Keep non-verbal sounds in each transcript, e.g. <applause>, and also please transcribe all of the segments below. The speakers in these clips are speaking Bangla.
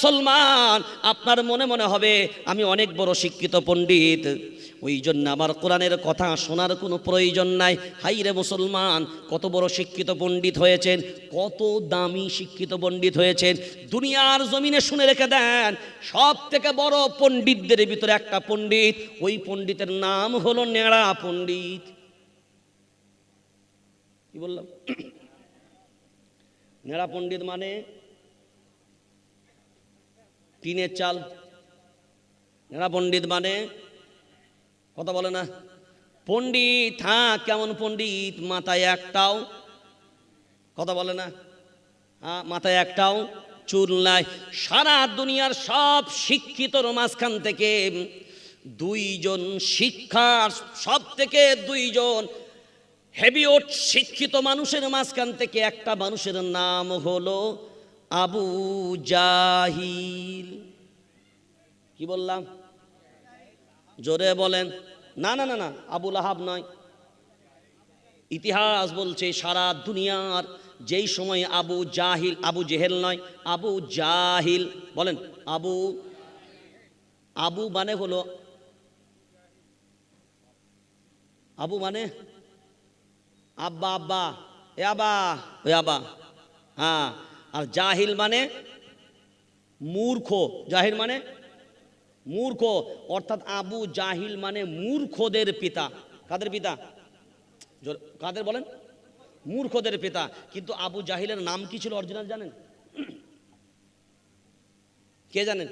মুসলমান, আপনার মনে মনে হবে, আমি অনেক বড় শিক্ষিত পণ্ডিত। ওই জন্য আমার কোরআনের কথা শোনার কোনো প্রয়োজন নাই। হাই রে মুসলমান, কত বড় শিক্ষিত পণ্ডিত হয়েছেন, কত দামি শিক্ষিত পণ্ডিত হয়েছেন। দুনিয়ার জমিনে শুনে রেখে দেন সব থেকে বড় পণ্ডিতদের ভিতরে একটা পণ্ডিত, ওই পণ্ডিতের নাম হলো নেড়া পণ্ডিত। কি বললাম? <clears throat> নেড়া পণ্ডিত মানে টিনের চাল। নেড়া পণ্ডিত মানে কথা বলে না। পণ্ডিত হ্যাঁ কেমন পণ্ডিত? মাথায় একটাও, কথা বলে না। হ্যাঁ মাথায় একটাও চুল নাই। সারা দুনিয়ার সব শিক্ষিতর মাঝখান থেকে দুইজন শিক্ষার সব থেকে দুইজন হেভিওট শিক্ষিত মানুষের মাঝখান থেকে একটা মানুষের নাম হলো আবু জাহিল। কি বললাম? জোরে বলেন। না না না না আবুল আহাব নয়। ইতিহাস বলছে সারা দুনিয়ার যেই সময় আবু জাহিল, আবু জেহেল নয়, আবু জাহিল, বলেন, আবু আবু মানে হলো, আবু মানে আব্বা আব্বা, এ আবা এ আবা হ্যাঁ আর জাহিল মানে মূর্খ। জাহিল মানে মূর্খ। অর্থাৎ আবু জাহিল মানে মূর্খদের পিতা। কাদের পিতা? কাদের বলেন? মূর্খদের পিতা। কিন্তু আবু জাহিলের নাম কি ছিল অরিজিনাল জানেন? কে জানেন?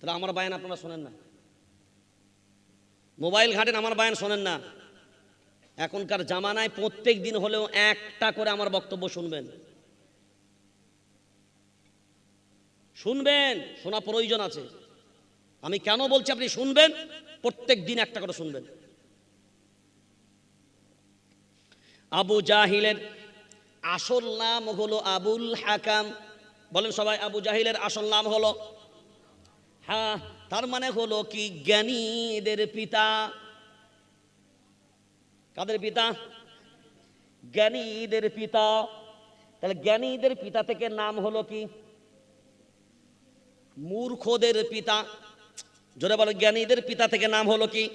তাহলে আমার বায়ান আপনারা শোনেন না। মোবাইল ঘাটেন আমার বায়ান শোনেন না। এখনকার জামানায় প্রত্যেক দিন হলেও একটা করে আমার বক্তব্য শুনবেন। শুনবেন, শোনা প্রয়োজন আছে। আমি কেন বলছি আপনি শুনবেন? প্রত্যেক দিন একটা করে শুনবেন। আবু জাহিলের আসল নাম হলো আবুল হাকাম। বলেন সবাই, আবু জাহিলের আসল নাম হলো? হ্যাঁ তার মানে হলো কি? জ্ঞানীদের পিতা। কাদের পিতা? জ্ঞানীদের পিতা। তাহলে জ্ঞানীদের পিতা থেকে নাম হলো কি? মূর্খদের পিতা, জোরে বলো, জ্ঞানীদের পিতা থেকে নাম হলো কি?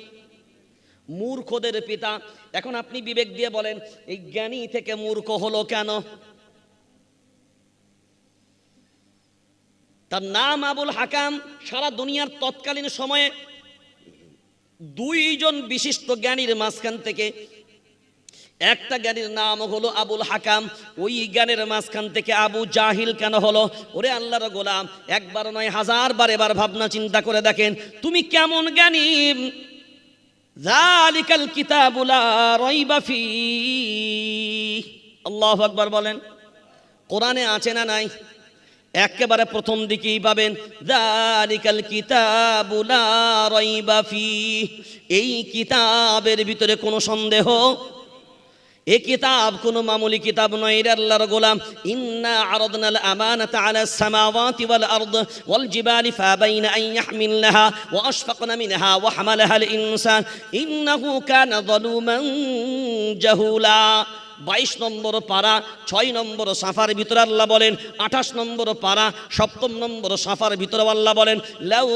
মূর্খদের পিতা। এখন আপনি বিবেক দিয়ে বলেন, এই জ্ঞানী থেকে মূর্খ হলো কেন? তার নাম আবুল হাকাম, সারা দুনিয়ার তৎকালীন সময়ে দুইজন বিশিষ্ট জ্ঞানীর মাঝখান থেকে একটা জ্ঞানীর নাম হলো আবুল হাকাম। ওই জ্ঞানের মাঝখান থেকে আবু জাহিল কেন হলো? ওরে আল্লাহর গোলাম, একবার নয় হাজার বার এবার ভাবনা চিন্তা করে দেখেন, তুমি কেমন জ্ঞানী? জালিকাল কিতাবুলা রইবা ফি। আল্লাহ আকবার বলেন, কোরআনে আছে না নাই? একেবারে প্রথম দিকেই পাবেন জালিকাল কিতাবুলা রইবা ফি। এই কিতাবের ভিতরে কোনো সন্দেহ এ কিতাব কোন মামুলি কিতাব নয় এটা আল্লাহর গোলাম। ইন্না আরাদনাল আমানাতা আলা সামাওয়াতি ওয়াল আরদ ওয়াল জিবালি ফাবাইনা আন ইয়াহমিলনাহা ওয়া আশফাকনা মিনহা ওয়া হামালাহা আল ইনসান। ইন্নাহু কানা যালুমান জাহুলা। বাইশ নম্বর পারা ছয় নম্বর সাফার ভিতরে আল্লাহ বলেন, আঠাশ নম্বর পারা সপ্তম নম্বর সাফার ভিতরে আল্লাহ বলেন, লাউ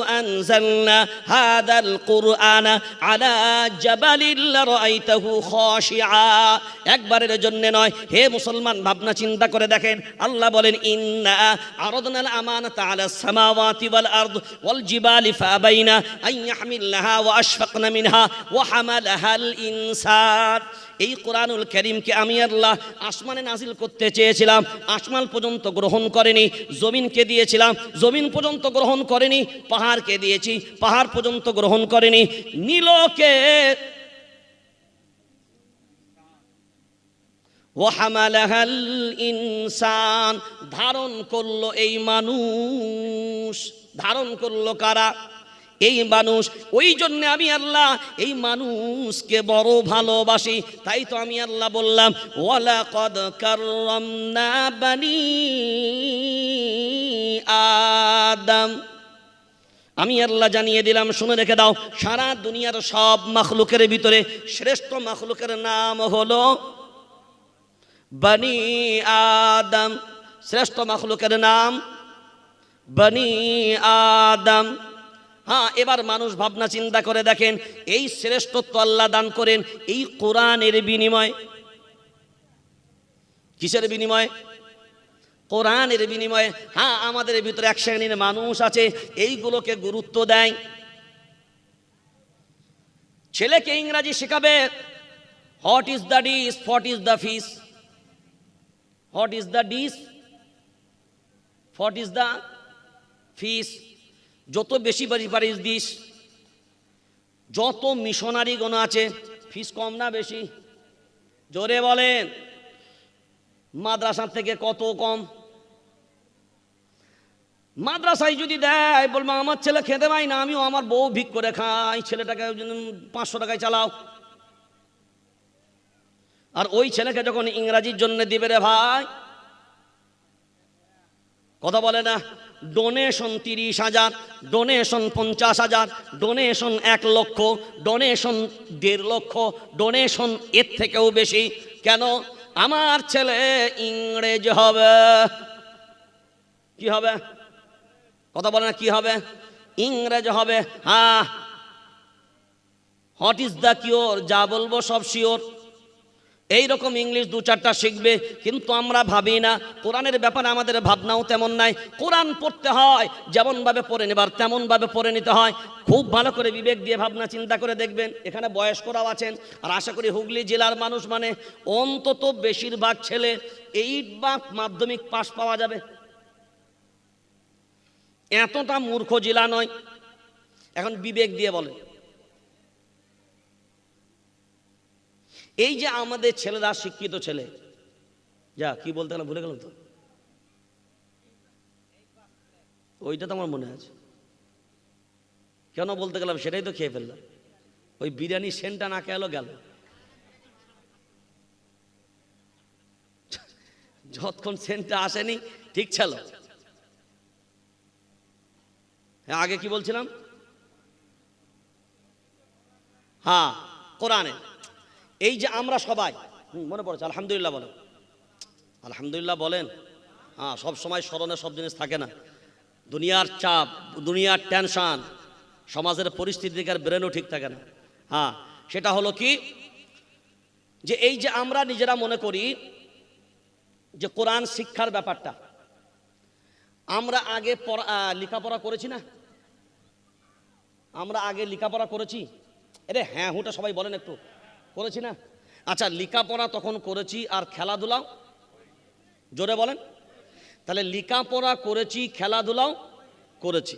কুরআনা একবারের জন্য নয়, হে মুসলমান, ভাবনা চিন্তা করে দেখেন, আল্লাহ বলেন, ইন্না আরাদনাল আমানাতা ওয়া মিনহা ওয়া ইনসান। এই কোরআনুল করিমকে আমি আল্লাহ আসমানে নাজিল করতে চেয়েছিলাম, আসমান পর্যন্ত গ্রহণ করেনি, জমিনকে দিয়েছিলাম, জমিন পর্যন্ত গ্রহণ করেনি, পাহাড়কে দিয়েছি, পাহাড় পর্যন্ত গ্রহণ করেনি, নীলকে ইনসান ধারণ করল এই মানুষ। ধারণ করল কারা? এই মানুষ, ওই জন্য আমি আল্লাহ এই মানুষকে বড় ভালোবাসি। তাই তো আমি আল্লাহ বললাম ওয়ালা কদ কাররামনা বানি আদম। আমি আল্লাহ জানিয়ে দিলাম, শুনে রেখে দাও, সারা দুনিয়ার সব মাখলুকের ভিতরে শ্রেষ্ঠ মাখলুকের নাম হলো বানি আদম। শ্রেষ্ঠ মাখলুকের নাম বনি আদম। হ্যাঁ এবার মানুষ ভাবনা চিন্তা করে দেখেন, এই শ্রেষ্ঠত্ব আল্লাহ দান করেন এই কোরআনের বিনিময়। কিসের বিনিময়? কোরআনের বিনিময়ে। হ্যাঁ আমাদের ভিতরে এক শ্রেণির মানুষ আছে, এইগুলোকে গুরুত্ব দেয়। ছেলেকে ইংরাজি শেখাবে, what is the dish, what is the fish, what is the dish, what is the fish. যত বেশি বাড়ি দিস, যত মিশনারি গণ আছে, ফিস কম না বেশি? জোরে বলেন মাদ্রাসা থেকে কত কম? মাদ্রাসায় যদি দেয়, বলব, আমার ছেলে খেতে পাই না, আমিও আমার বউ ভিক করে খাই, ছেলেটাকে পাঁচশো টাকায় চালাও। আর ওই ছেলেকে যখন ইংরাজির জন্য দিবে রে ভাই, কথা বলে না? ডোনেশন তিরিশ হাজার ডোনেশন পঞ্চাশ হাজার ডোনেশন এক লক্ষ ডোনেশন দেড় লক্ষ ডোনেশন এর থেকেও বেশি। কেন? আমার ছেলে ইংরেজ হবে। কি হবে? কথা বলে না, কি হবে? ইংরেজ হবে। হ্যাঁ হোয়াট ইজ দ্য কিওর যা বলব সব শিওর এই রকম ইংলিশ দু চারটা শিখবে, কিন্তু আমরা ভাবি না। কোরআনের ব্যাপারে আমাদের ভাবনাও তেমন নাই। কোরআন পড়তে হয়, যেমনভাবে পড়ে নেবার তেমনভাবে পড়ে নিতে হয়। খুব ভালো করে বিবেক দিয়ে ভাবনা চিন্তা করে দেখবেন, এখানে বয়স্করাও আছেন। আর আশা করি হুগলি জেলার মানুষ মানে অন্তত বেশিরভাগ ছেলে এইট বা মাধ্যমিক পাশ পাওয়া যাবে। এতটা মূর্খ জেলা নয়। এখন বিবেক দিয়ে বলে এই যে আমাদের ছেলেরা শিক্ষিত ছেলে। যা, কি বলতে গেলাম, ভুলে গেলাম তো? ওইটা তো আমার মনে আছে। কেন বলতে গেলাম, সেটাই তো খেয়ে ফেললাম। ওই বিরিয়ানি সেন্টটা না খেলো গেল। যতক্ষণ সেন্টটা আসেনি, ঠিক ছিল। হ্যাঁ আগে কি বলছিলাম? হ্যাঁ কোরআনে। এই যে আমরা সবাই মনে পড়েছে? আলহামদুলিল্লাহ বলেন। আলহামদুলিল্লাহ বলেন? হ্যাঁ সব সময় স্মরণে সব জিনিস থাকে না। দুনিয়ার চাপ, দুনিয়ার টেনশন সমাজের পরিস্থিতি আর ব্রেনও ঠিক থাকে না। হ্যাঁ সেটা হলো কি? যে এই যে আমরা নিজেরা মনে করি যে কোরআন শিক্ষার ব্যাপারটা, আমরা আগে পড়া- লেখাপড়া করেছি না? আমরা আগে লেখাপড়া করেছি? এরে হ্যাঁ হুটা সবাই বলেন একটু। করেছি না? আচ্ছা লেখাপড়া তখন করেছি, আর খেলাধুলাও? জোরে বলেন। তাহলে লিকাপড়া করেছি, খেলাধুলাও করেছি।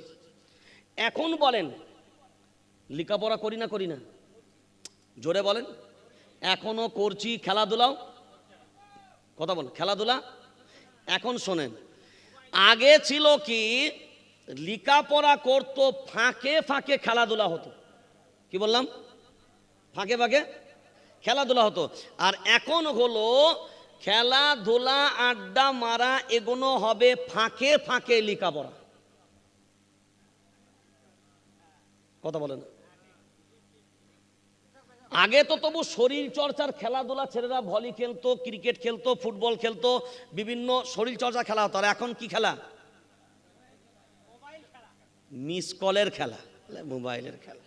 এখন বলেন, লেখাপড়া করি না করি না? জোরে বলেন। এখনও করছি, খেলাধুলাও? কথা বলেন, খেলাধুলা? এখন শোনেন, আগে ছিল কি, লেখাপড়া করতো, ফাঁকে ফাঁকে খেলাধুলা হতো। কি বললাম? ফাঁকে ফাঁকে? খেলাধুলা হতো। আর এখন হলো খেলাধুলা, আড্ডা মারা এগুলো হবে ফাঁকে ফাঁকে লেখাপড়া। কথা বলেন। আগে তো তবু শরীর চর্চার খেলাধুলা, ছেলেরা ভলি খেলতো, ক্রিকেট খেলতো, ফুটবল খেলতো, বিভিন্ন শরীর চর্চা খেলা হতো। আর এখন কি খেলা? মিস কলের খেলা। মোবাইলের খেলা।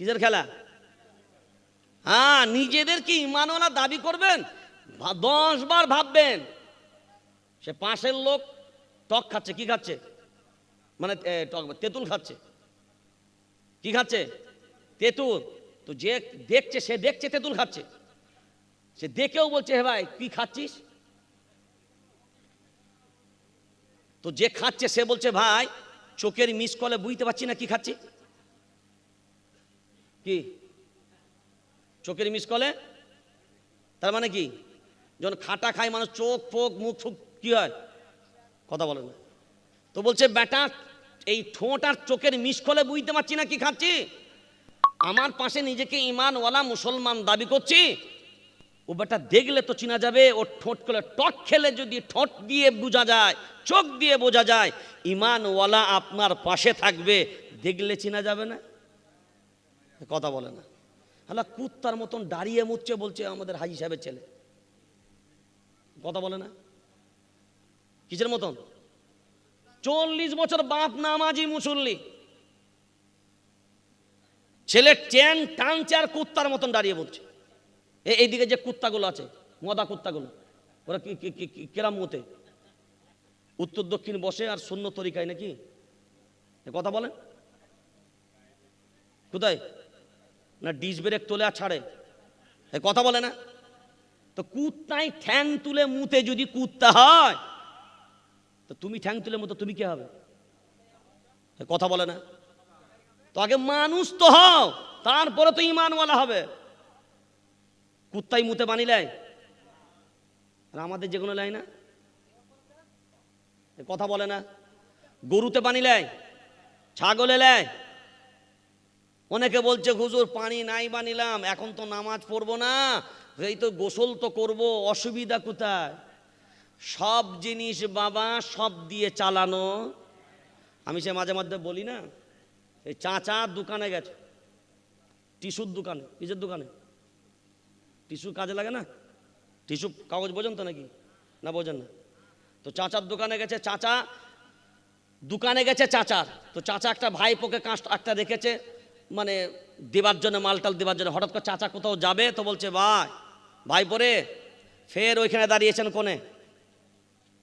কিসের খেলা? হ্যাঁ নিজেদের কি ইমানওয়ালা দাবি করবেন? দশ বার ভাববেন। সে পাশের লোক টক খাচ্ছে, কি খাচ্ছে? মানে টক, তেঁতুল খাচ্ছে। কি খাচ্ছে? তেঁতুল। তো যে দেখছে, সে দেখছে তেঁতুল খাচ্ছে। সে দেখেও বলছে, হে ভাই, কি খাচ্ছিস? তো যে খাচ্ছে, সে বলছে, ভাই, চোখের মিস কলে বুঝতে পারছি না কি খাচ্ছি। কি? চোখের মিস কলে? তার মানে কি? যখন খাটা খায় মানুষ, চোখ ফোক মুখ ফুক কি হয়? কথা বলে না। তো বলছে, বেটা, এই ঠোঁট আর চোখের মিস কলে বুঝতে পারছি না, কি খাচ্ছি? আমার পাশে নিজেকে ইমানওয়ালা মুসলমান দাবি করছি। ও বেটা দেখলে তো চিনা যাবে ও ঠোঁট করে টক খেলে যদি ঠোঁট দিয়ে বোঝা যায়, চোখ দিয়ে বোঝা যায়, ইমানওয়ালা আপনার পাশে থাকবে, দেখলে চিনা যাবে না? কথা বলে না। হালা কুত্তার মতন দাঁড়িয়ে মুচ্ছে বলছে, আমাদের হাজি সাহেবের ছেলে। কথা বলে না? কিসের মতন? চল্লিশ বছর বাপ নামাজি মুসল্লি। ছেলে ট্যান টানছে আর কুত্তার মতন দাঁড়িয়ে বলছে। এইদিকে যে কুত্তাগুলো আছে, মদা কুত্তাগুলো, ওরা কি কি- কি- কি- মতে? উত্তর দক্ষিণ বসে আর শূন্য তরিকায় নাকি? কথা বলেন। কোথায়? না ডিস ব্রেক তোলে আর ছাড়ে। কথা বলে না? তো কুত্তাই ঠ্যাং তুলে মুতে যদি কুত্তা হয়, তো তুমি ঠ্যাং তুলে মতো, তুমি কে হবে? কথা বলে না? তো আগে মানুষ তো হও, তারপরে তো ইমানওয়ালা হবে। কুত্তাই মুতে বানিলাই আর আমাদের যেগুলো লাই না? কথা বলে না? গরুতে বানিলাই ছাগলে লাই অনেকে বলছে, হুজুর, পানি নাই বানিলাম, এখন তো নামাজ পড়ব না, এই তো গোসল তো করব, অসুবিধা কোথায়? সব জিনিস বাবা, সব দিয়ে চালানো। আমি সে মাঝে মধ্যে বলি না, এই চাচা দোকানে গেছে, টিস্যুর দোকানে, কিসের দোকানে? টিস্যু কাজে লাগে না? টিস্যু কাগজ বোঝেন তো নাকি? না বোঝেন না। তো চাচার দোকানে গেছে, চাচা, দোকানে গেছে চাচার। তো চাচা একটা ভাইপোকে কাঁচ একটা রেখেছে মানে দেবার জন্য মালটাল দেবার জন্য, হঠাৎ করে চাচা কোথাও যাবে তো বলছে, ভাই ভাই পরে, ফের ওইখানে দাঁড়িয়েছেন কোনে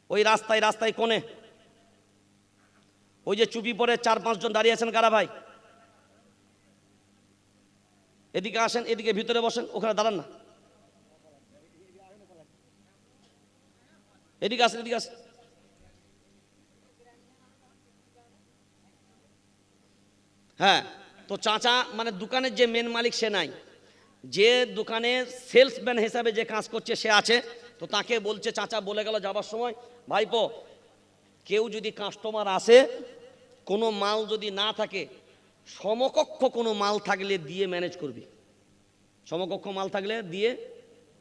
ওই রাস্তায় রাস্তায় কোনে ওই যে চুপি পরে চার পাঁচজন দাঁড়িয়ে আছেন কারা ভাই? এদিকে আসেন, এদিকে ভিতরে বসেন, ওখানে দাঁড়ান না। এদিকে আসেন এদিকে আসেন। হ্যাঁ। তো চাচা মানে দোকানের যে মেন মালিক সে নাই। যে দোকানে সেলসম্যান হিসাবে যে কাজ করছে, সে আছে। তো তাকে বলছে, চাচা, বলে গেল যাবার সময়, ভাইপো, কেউ যদি কাস্টমার আসে, কোনো মাল যদি না থাকে, সমকক্ষ কোনো মাল থাকলে দিয়ে ম্যানেজ করবি। সমকক্ষ মাল থাকলে দিয়ে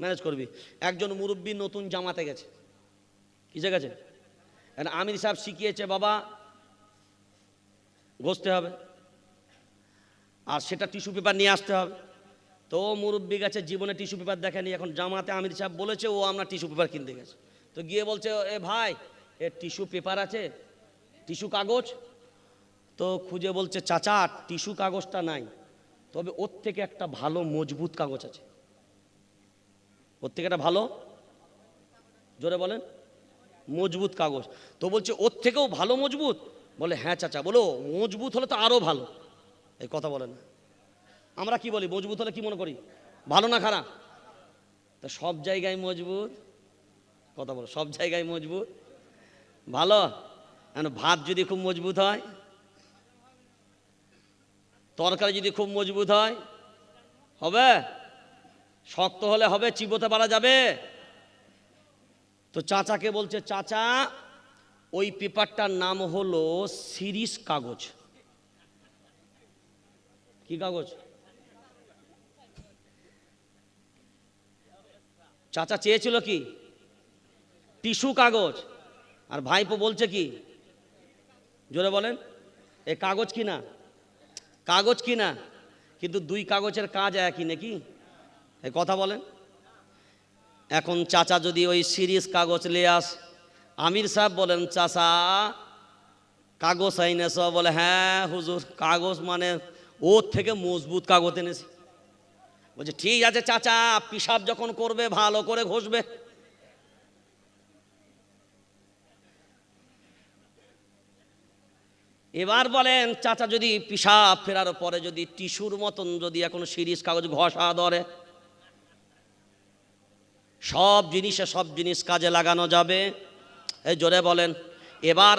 ম্যানেজ করবি। একজন মুরব্বী নতুন জামাতে গেছে। কিসে গেছে? আমির সাহেব শিখিয়েছে, বাবা, ঘষতে হবে। আর সেটা টিস্যু পেপার নিয়ে আসতে হবে। তো মুরব্বী গেছে জীবনে টিস্যু পেপার দেখেনি, এখন জামাতে আমির সাহেব বলেছে, ও আমরা টিস্যু পেপার কিনতে গেছে। তো গিয়ে বলছে, এ ভাই, এ টিস্যু পেপার আছে, টিস্যু কাগজ? তো খুঁজে বলছে, চাচা, টিস্যু কাগজটা নাই, তবে ওর থেকে একটা ভালো মজবুত কাগজ আছে। ওর থেকে একটা ভালো? জোরে বলেন। মজবুত কাগজ। তো বলছে, ওর থেকেও ভালো মজবুত? বলে হ্যাঁ চাচা। বলো, মজবুত হলে তো আরও ভালো। এই কথা বলে না আমরা কি বলি? মজবুত হলে কি মনে করি? ভালো না খারাপ? তা সব জায়গায় মজবুত। কথা বলো, সব জায়গায় মজবুত? ভালো? এখন ভাত যদি খুব মজবুত হয়? তরকারি যদি খুব মজবুত হয়? হবে? শক্ত হলে হবে, চিবোতে পারা যাবে? তো চাচাকে বলছে, চাচা, ওই পেপারটার নাম হলো সিরিজ কাগজ। কি কাগজ? চাচা চেয়েছিল কি? টিস্যু কাগজ। আর ভাইপো বলছে কি? জোরে বলেন। এ কাগজ কি না কাগজ কি না কিন্তু দুই কাগজের কাজ একই নাকি? এ কথা বলেন। এখন চাচা যদি ওই সিরিজ কাগজ নিয়ে আস, আমির সাহেব বলেন, চাচা, কাগজ আইনেছ? বলে হ্যাঁ হুজুর, কাগজ মানে ওর থেকে মজবুত কাগজ এনেছি। বলছে, ঠিক আছে চাচা পিসাব যখন করবে, ভালো করে ঘষবে। এবার বলেন, চাচা, যদি পিসাব ফেরার পরে যদি টিস্যুর মতন যদি এখন সিরিজ কাগজ ঘষা ধরে, সব জিনিসে সব জিনিস কাজে লাগানো যাবে। এই জোরে বলেন। এবার